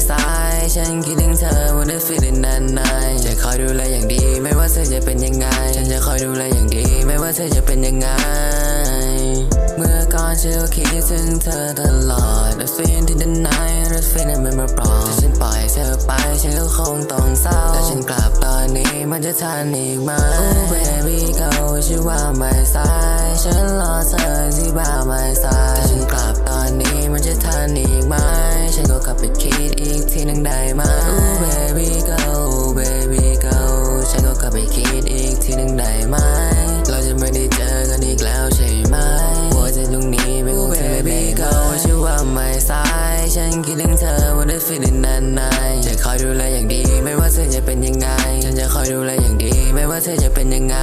ฉันคิดถึงเธอ wanna feel it นานๆจะคอยดูแลอย่างดี ไม่ว่าเธอจะเป็นยังไง ฉันจะคอยดูแลอย่างดี ไม่ว่าเธอจะเป็นยังไง เมื่อก่อนฉันก็คิดถึงเธอตลอด I feel into the night I feel it มันมาปลอบถ้าฉันปล่อยเธอไปฉันก็คงต้องเศร้าแต่ฉันกลับตอนนี้มันจะทันอีกไหม Oh baby go ชื่อว่าไม่สายฉันรอเธอที่บ้านไม่สายแต่ฉันกลับตอนนี้มันจะทันอีกไหม ก็กลับไปคิดอีกทีหนึงได้ไหม Oh baby go baby go ฉันก็กลับไปคิดอีกทีหนึงได้ไหม เราจะไม่ได้เจอกันอีกแล้วใช่ไหมหัวใจตรงนี้เป็นของเธอ baby go ชื่อว่าไม่สาย ฉันคิดถึงเธอวันนี้ feeling นานๆจะคอยดูแลอย่างดี ไม่ว่าเธอจะเป็นยังไง ฉันจะคอยดูแลอย่างดี ไม่ว่าเธอจะเป็นยังไง